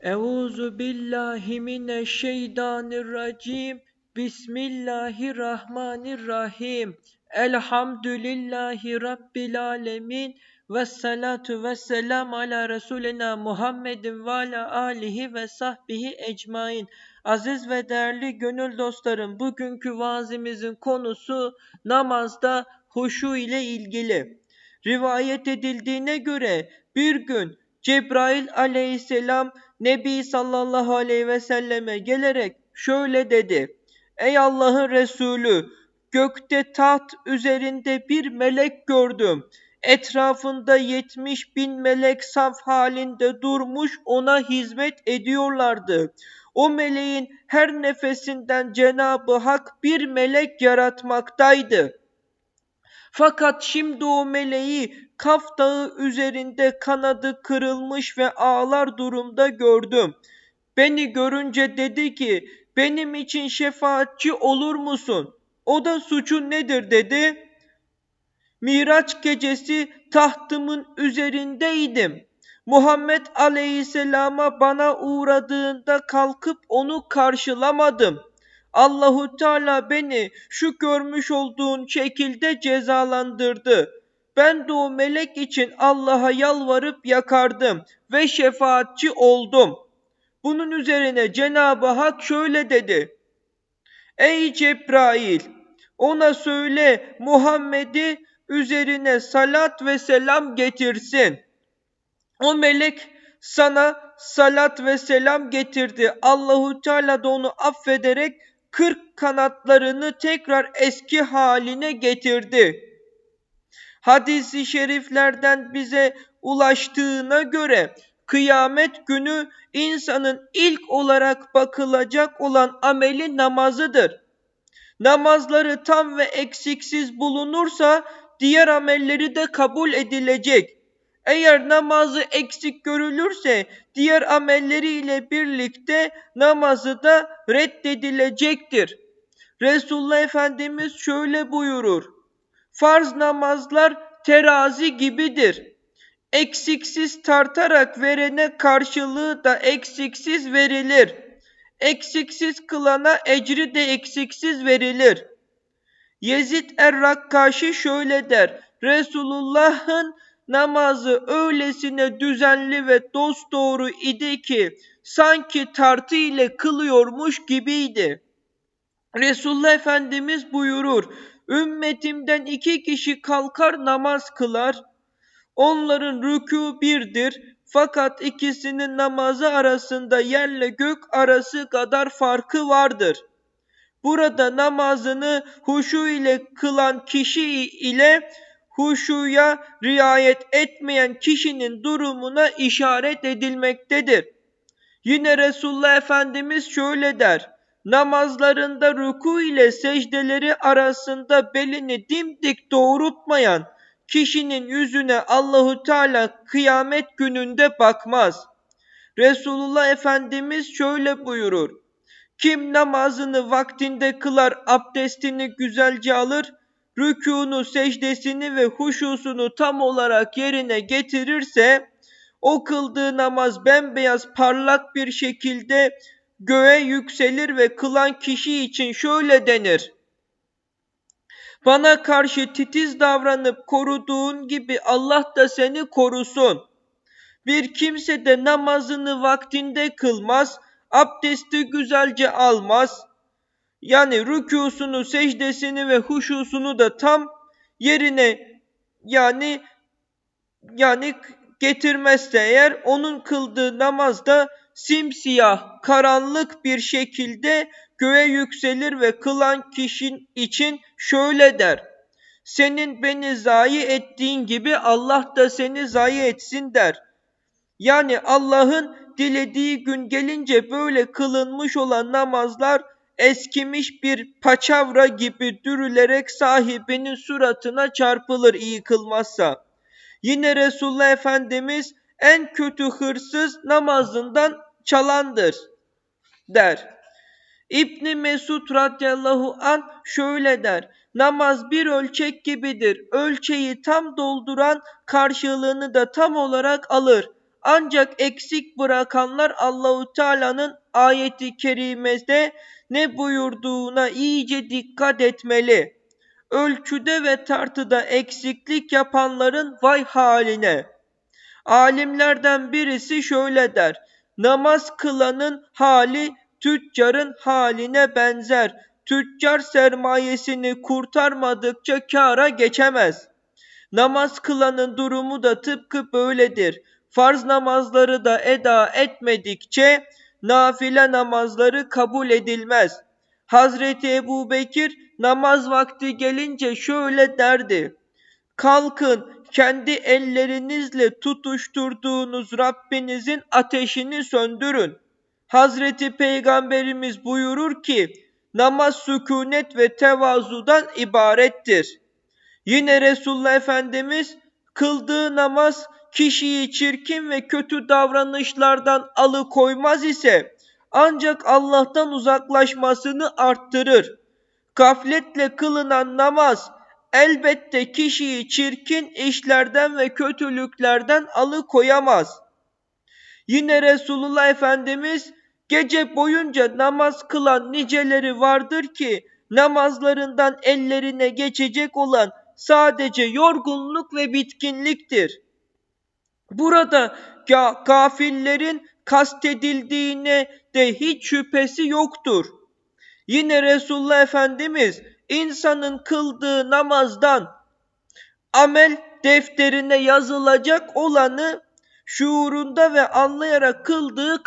Euzu billahi mineşşeytanirracim. Bismillahirrahmanirrahim. Elhamdülillahi Rabbil alemin. Ve salatu ve selam ala Resulina Muhammedin ve ala alihi ve sahbihi ecmain. Aziz ve değerli gönül dostlarım, bugünkü vaazimizin konusu namazda huşu ile ilgili. Rivayet edildiğine göre bir gün Cebrail aleyhisselam Nebi sallallahu aleyhi ve selleme gelerek şöyle dedi. Ey Allah'ın Resulü gökte taht üzerinde bir melek gördüm. Etrafında yetmiş bin melek saf halinde durmuş ona hizmet ediyorlardı. O meleğin her nefesinden Cenab-ı Hak bir melek yaratmaktaydı. Fakat şimdi o meleği Kaf Dağı üzerinde kanadı kırılmış ve ağlar durumda gördüm. Beni görünce dedi ki, benim için şefaatçi olur musun? O da suçun nedir dedi. Miraç gecesi tahtımın üzerindeydim. Muhammed Aleyhisselam'a bana uğradığında kalkıp onu karşılamadım. Allahu Teala beni şu görmüş olduğun şekilde cezalandırdı. Ben de o melek için Allah'a yalvarıp yakardım ve şefaatçi oldum. Bunun üzerine Cenab-ı Hak şöyle dedi. Ey Cebrail! Ona söyle Muhammed'i üzerine salat ve selam getirsin. O melek sana salat ve selam getirdi. Allahu Teala da onu affederek kırk kanatlarını tekrar eski haline getirdi. Hadisi şeriflerden bize ulaştığına göre kıyamet günü insanın ilk olarak bakılacak olan ameli namazıdır. Namazları tam ve eksiksiz bulunursa diğer amelleri de kabul edilecek. Eğer namazı eksik görülürse diğer amelleriyle birlikte namazı da reddedilecektir. Resulullah Efendimiz şöyle buyurur. Farz namazlar terazi gibidir. Eksiksiz tartarak verene karşılığı da eksiksiz verilir. Eksiksiz kılana ecri de eksiksiz verilir. Yezid er-Rakkaşi şöyle der. Resulullah'ın namazı öylesine düzenli ve dosdoğru idi ki sanki tartı ile kılıyormuş gibiydi. Resulullah Efendimiz buyurur, ümmetimden iki kişi kalkar namaz kılar, onların rükû birdir, fakat ikisinin namazı arasında yerle gök arası kadar farkı vardır. Burada namazını huşu ile kılan kişi ile huşuya riayet etmeyen kişinin durumuna işaret edilmektedir. Yine Resulullah Efendimiz şöyle der. Namazlarında ruku ile secdeleri arasında belini dimdik doğrultmayan kişinin yüzüne Allahu Teala kıyamet gününde bakmaz. Resulullah Efendimiz şöyle buyurur. Kim namazını vaktinde kılar, abdestini güzelce alır, rükûnu, secdesini ve huşusunu tam olarak yerine getirirse, o kıldığı namaz bembeyaz parlak bir şekilde göğe yükselir ve kılan kişi için şöyle denir. Bana karşı titiz davranıp koruduğun gibi Allah da seni korusun. Bir kimse de namazını vaktinde kılmaz, abdesti güzelce almaz, yani rükûsunu, secdesini ve huşusunu da tam yerine yani yani getirmezse eğer onun kıldığı namazda simsiyah, karanlık bir şekilde göğe yükselir ve kılan kişinin için şöyle der. Senin beni zayi ettiğin gibi Allah da seni zayi etsin der. Yani Allah'ın dilediği gün gelince böyle kılınmış olan namazlar eskimiş bir paçavra gibi dürülerek sahibinin suratına çarpılır iyi kılmazsa. Yine Resulullah Efendimiz en kötü hırsız namazından çalandır der. İbni Mesud radıyallahu an şöyle der. Namaz bir ölçek gibidir. Ölçeği tam dolduran karşılığını da tam olarak alır. Ancak eksik bırakanlar Allahu Teala'nın ayeti kerimede ne buyurduğuna iyice dikkat etmeli. Ölçüde ve tartıda eksiklik yapanların vay haline. Alimlerden birisi şöyle der. Namaz kılanın hali tüccarın haline benzer. Tüccar sermayesini kurtarmadıkça kâra geçemez. Namaz kılanın durumu da tıpkı böyledir. Farz namazları da eda etmedikçe nafile namazları kabul edilmez. Hazreti Ebu Bekir namaz vakti gelince şöyle derdi. Kalkın kendi ellerinizle tutuşturduğunuz Rabbinizin ateşini söndürün. Hazreti Peygamberimiz buyurur ki namaz sükunet ve tevazudan ibarettir. Yine Resulullah Efendimiz kıldığı namaz kişiyi çirkin ve kötü davranışlardan alıkoymaz ise ancak Allah'tan uzaklaşmasını arttırır. Gafletle kılınan namaz elbette kişiyi çirkin işlerden ve kötülüklerden alıkoyamaz. Yine Resulullah Efendimiz gece boyunca namaz kılan niceleri vardır ki namazlarından ellerine geçecek olan sadece yorgunluk ve bitkinliktir. Burada gafillerin kastedildiğine de hiç şüphesi yoktur. Yine Resulullah Efendimiz insanın kıldığı namazdan amel defterine yazılacak olanı şuurunda ve anlayarak kıldığı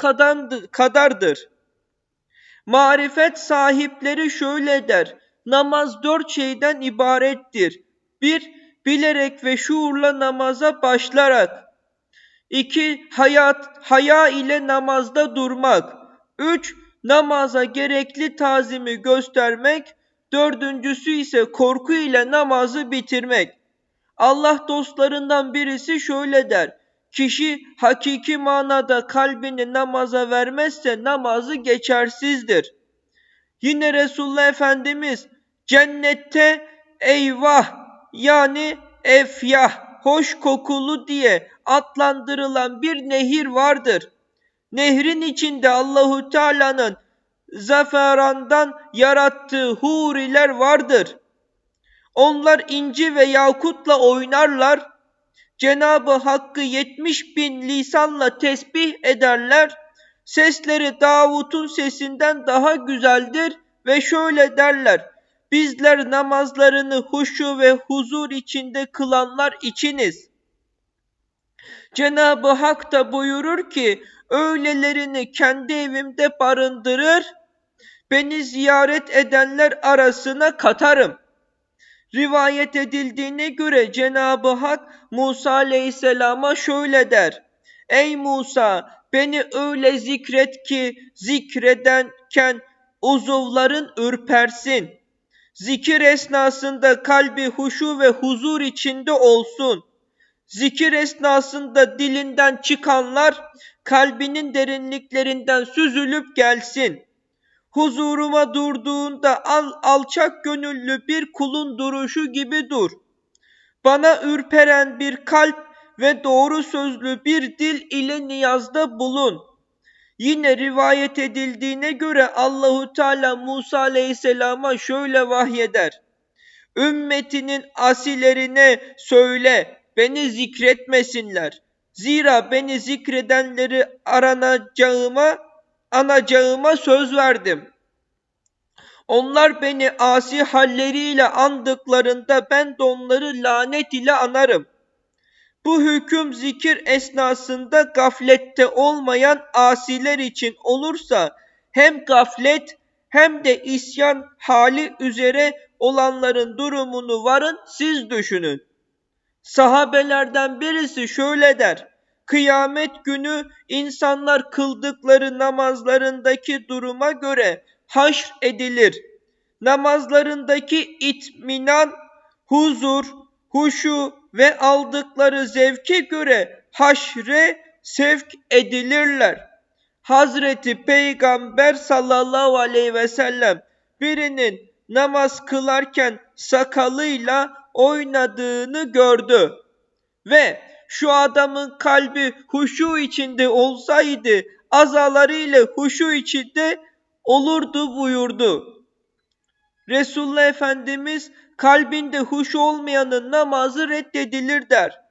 kadardır. Marifet sahipleri şöyle der. Namaz dört şeyden ibarettir. Bir, bilerek ve şuurla namaza başlarak. İki, hayat, haya ile namazda durmak. Üç, namaza gerekli tazimi göstermek. Dördüncüsü ise korku ile namazı bitirmek. Allah dostlarından birisi şöyle der. Kişi hakiki manada kalbini namaza vermezse namazı geçersizdir. Yine Resulullah Efendimiz cennette eyvah yani efyah hoş kokulu diye adlandırılan bir nehir vardır. Nehrin içinde Allahu Teala'nın zaferandan yarattığı huriler vardır. Onlar inci ve yakutla oynarlar. Cenabı Hakk'ı yetmiş bin lisanla tesbih ederler. Sesleri Davut'un sesinden daha güzeldir ve şöyle derler. Bizler namazlarını huşu ve huzur içinde kılanlar içiniz. Cenab-ı Hak da buyurur ki, öğlelerini kendi evimde barındırır, beni ziyaret edenler arasına katarım. Rivayet edildiğine göre Cenab-ı Hak Musa aleyhisselama şöyle der. Ey Musa beni öyle zikret ki zikredenken uzuvların ürpersin. Zikir esnasında kalbi huşu ve huzur içinde olsun. Zikir esnasında dilinden çıkanlar kalbinin derinliklerinden süzülüp gelsin. Huzuruma durduğunda al, alçak gönüllü bir kulun duruşu gibi dur. Bana ürperen bir kalp ve doğru sözlü bir dil ile niyazda bulun. Yine rivayet edildiğine göre Allahu Teala Musa Aleyhisselam'a şöyle vahyeder. Ümmetinin asilerine söyle beni zikretmesinler. Zira beni zikredenleri aranacağıma, anacağıma söz verdim. Onlar beni asi halleriyle andıklarında ben de onları lanet ile anarım.'' Bu hüküm zikir esnasında gaflette olmayan asiler için olursa hem gaflet hem de isyan hali üzere olanların durumunu varın siz düşünün. Sahabelerden birisi şöyle der. Kıyamet günü insanlar kıldıkları namazlarındaki duruma göre haşr edilir. Namazlarındaki itminan, huzur, huşu ve aldıkları zevke göre haşre sevk edilirler. Hazreti Peygamber sallallahu aleyhi ve sellem birinin namaz kılarken sakalıyla oynadığını gördü ve şu adamın kalbi huşu içinde olsaydı azalarıyla huşu içinde olurdu buyurdu. Resulullah Efendimiz kalbinde huş olmayanın namazı reddedilir der.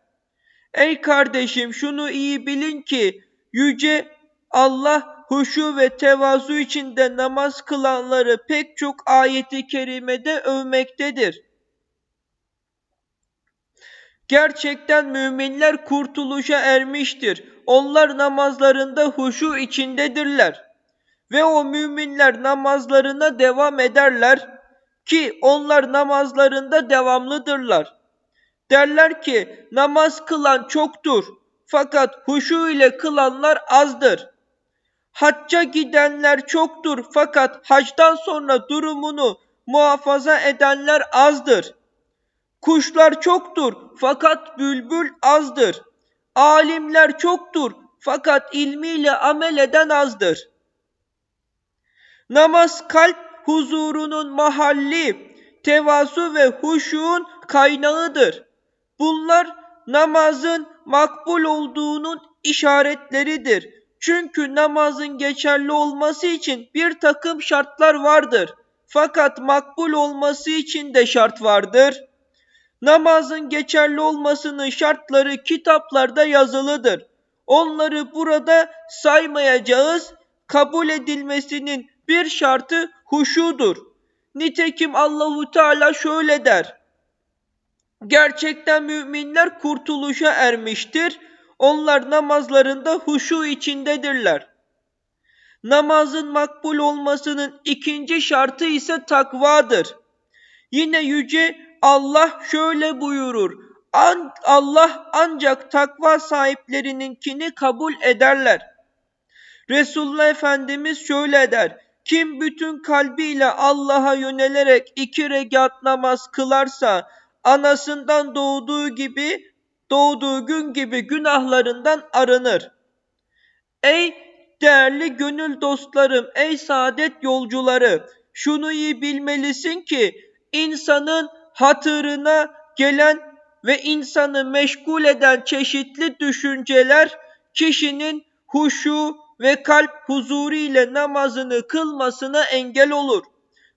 Ey kardeşim şunu iyi bilin ki yüce Allah huşu ve tevazu içinde namaz kılanları pek çok ayeti kerimede övmektedir. Gerçekten müminler kurtuluşa ermiştir. Onlar namazlarında huşu içindedirler. Ve o müminler namazlarına devam ederler ki onlar namazlarında devamlıdırlar. Derler ki namaz kılan çoktur fakat huşu ile kılanlar azdır. Hacca gidenler çoktur fakat hacdan sonra durumunu muhafaza edenler azdır. Kuşlar çoktur fakat bülbül azdır. Alimler çoktur fakat ilmiyle amel eden azdır. Namaz kalp huzurunun mahalli, tevazu ve huşuğun kaynağıdır. Bunlar namazın makbul olduğunun işaretleridir. Çünkü namazın geçerli olması için bir takım şartlar vardır. Fakat makbul olması için de şart vardır. Namazın geçerli olmasının şartları kitaplarda yazılıdır. Onları burada saymayacağız. Kabul edilmesinin bir şartı huşudur. Nitekim Allahu Teala şöyle der. Gerçekten müminler kurtuluşa ermiştir. Onlar namazlarında huşu içindedirler. Namazın makbul olmasının ikinci şartı ise takvadır. Yine yüce Allah şöyle buyurur. An Allah ancak takva sahiplerininkini kabul ederler. Resulullah Efendimiz şöyle der. Kim bütün kalbiyle Allah'a yönelerek iki rekat namaz kılarsa anasından doğduğu gibi doğduğu gün gibi günahlarından arınır. Ey değerli gönül dostlarım, ey saadet yolcuları, şunu iyi bilmelisin ki insanın hatırına gelen ve insanı meşgul eden çeşitli düşünceler kişinin huşu ve kalp huzuru ile namazını kılmasına engel olur.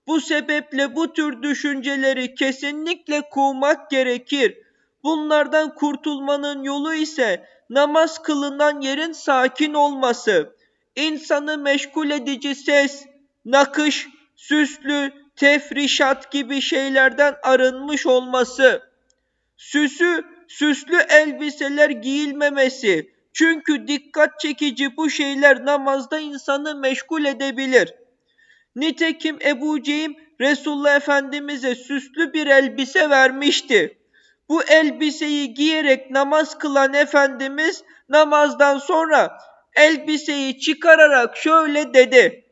Bu sebeple bu tür düşünceleri kesinlikle kovmak gerekir. Bunlardan kurtulmanın yolu ise namaz kılınan yerin sakin olması, insanı meşgul edici ses, nakış, süslü, tefrişat gibi şeylerden arınmış olması, süsü, süslü elbiseler giyilmemesi, çünkü dikkat çekici bu şeyler namazda insanı meşgul edebilir. Nitekim Ebu Cehim Resulullah Efendimiz'e süslü bir elbise vermişti. Bu elbiseyi giyerek namaz kılan Efendimiz namazdan sonra elbiseyi çıkararak şöyle dedi.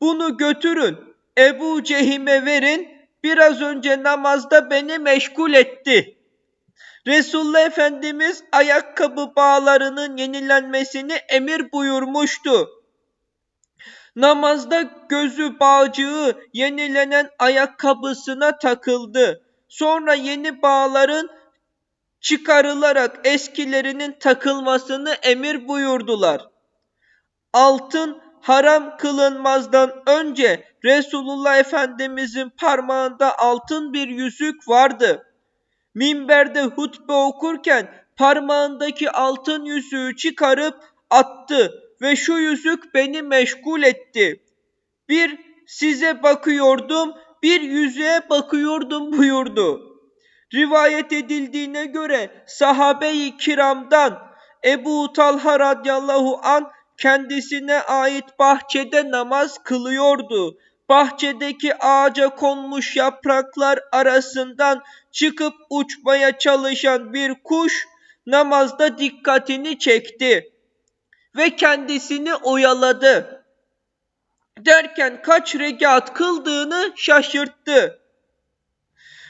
Bunu götürün Ebu Cehim'e verin biraz önce namazda beni meşgul etti. Resulullah Efendimiz ayakkabı bağlarının yenilenmesini emir buyurmuştu. Namazda gözü bağcığı yenilenen ayakkabısına takıldı. Sonra yeni bağların çıkarılarak eskilerinin takılmasını emir buyurdular. Altın haram kılınmazdan önce Resulullah Efendimizin parmağında altın bir yüzük vardı. Minberde hutbe okurken parmağındaki altın yüzüğü çıkarıp attı ve şu yüzük beni meşgul etti. Bir size bakıyordum, bir yüzüğe bakıyordum buyurdu. Rivayet edildiğine göre sahabe-i kiramdan Ebu Talha radıyallahu an kendisine ait bahçede namaz kılıyordu. Bahçedeki ağaca konmuş yapraklar arasından çıkıp uçmaya çalışan bir kuş namazda dikkatini çekti ve kendisini oyaladı. Derken kaç rekat kıldığını şaşırttı.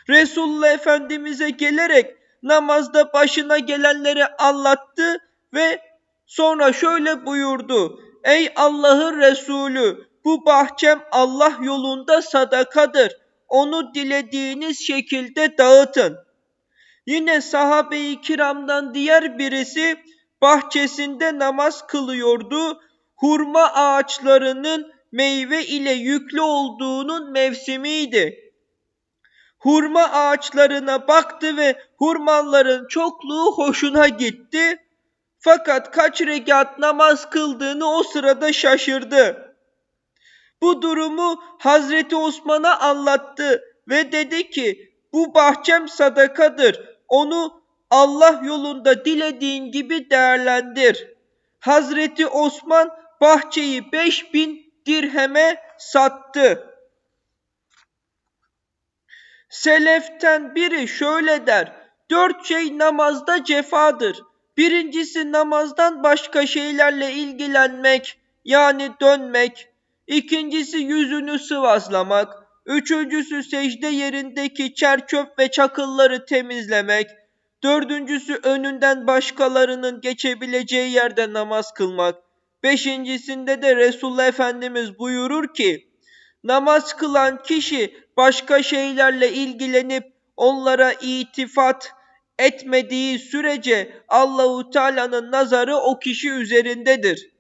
Resulullah Efendimiz'e gelerek namazda başına gelenleri anlattı ve sonra şöyle buyurdu. Ey Allah'ın Resulü bu bahçem Allah yolunda sadakadır. Onu dilediğiniz şekilde dağıtın. Yine sahabe-i kiramdan diğer birisi bahçesinde namaz kılıyordu. Hurma ağaçlarının meyve ile yüklü olduğunun mevsimiydi. Hurma ağaçlarına baktı ve hurmaların çokluğu hoşuna gitti. Fakat kaç rekat namaz kıldığını o sırada şaşırdı. Bu durumu Hazreti Osman'a anlattı ve dedi ki bu bahçem sadakadır. Onu Allah yolunda dilediğin gibi değerlendir. Hazreti Osman bahçeyi 5000 dirheme sattı. Seleften biri şöyle der. Dört şey namazda cefadır. Birincisi namazdan başka şeylerle ilgilenmek, yani dönmek. İkincisi yüzünü sıvazlamak. Üçüncüsü secde yerindeki çerçöp ve çakılları temizlemek. Dördüncüsü önünden başkalarının geçebileceği yerde namaz kılmak. Beşincisinde de Resulullah Efendimiz buyurur ki, namaz kılan kişi başka şeylerle ilgilenip onlara itifat etmediği sürece Allahu Teala'nın nazarı o kişi üzerindedir.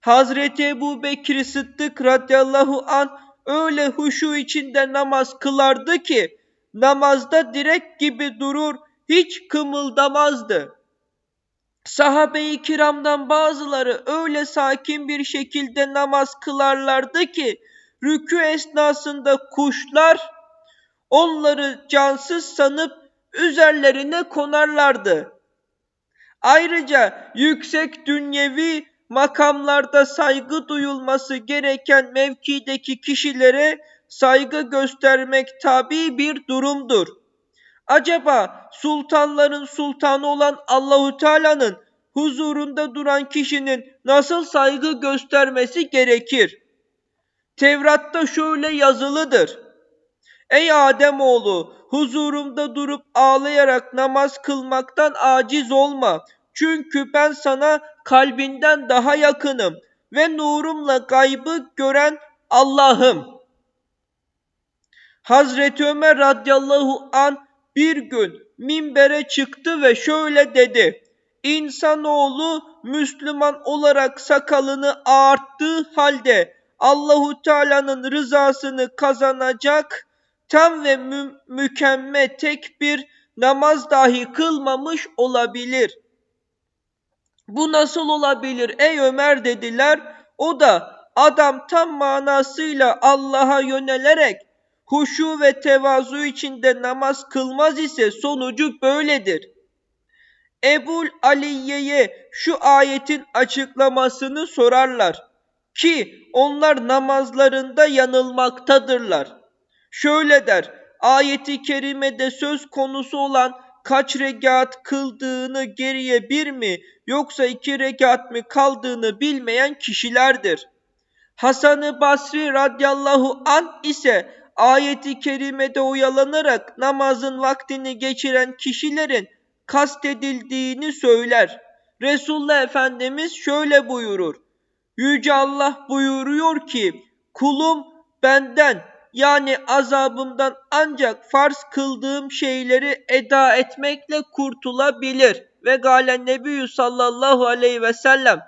Hazreti Ebu Bekir Sıddık radıyallahu an öyle huşu içinde namaz kılardı ki namazda direk gibi durur hiç kımıldamazdı. Sahabe-i kiramdan bazıları öyle sakin bir şekilde namaz kılarlardı ki rükû esnasında kuşlar onları cansız sanıp üzerlerine konarlardı. Ayrıca yüksek dünyevi makamlarda saygı duyulması gereken mevkideki kişilere saygı göstermek tabi bir durumdur. Acaba sultanların sultanı olan Allahu Teala'nın huzurunda duran kişinin nasıl saygı göstermesi gerekir? Tevrat'ta şöyle yazılıdır. Ey Adem oğlu, huzurumda durup ağlayarak namaz kılmaktan aciz olma. Çünkü ben sana kalbinden daha yakınım ve nurumla gaybı gören Allah'ım. Hazreti Ömer radıyallahu an bir gün minbere çıktı ve şöyle dedi. İnsanoğlu Müslüman olarak sakalını ağarttığı halde Allahu Teala'nın rızasını kazanacak tam ve mü mükemmel tek bir namaz dahi kılmamış olabilir. Bu nasıl olabilir ey Ömer dediler. O da adam tam manasıyla Allah'a yönelerek huşu ve tevazu içinde namaz kılmaz ise sonucu böyledir. Ebul Aliye'ye şu ayetin açıklamasını sorarlar ki onlar namazlarında yanılmaktadırlar. Şöyle der, ayeti kerimede söz konusu olan kaç rekat kıldığını geriye bir mi yoksa iki rekat mı kaldığını bilmeyen kişilerdir. Hasan-ı Basri radıyallahu an ise ayeti kerimede oyalanarak namazın vaktini geçiren kişilerin kastedildiğini söyler. Resulullah Efendimiz şöyle buyurur. Yüce Allah buyuruyor ki kulum benden yani azabımdan ancak farz kıldığım şeyleri eda etmekle kurtulabilir. Ve galen nebiyyü sallallahu aleyhi ve sellem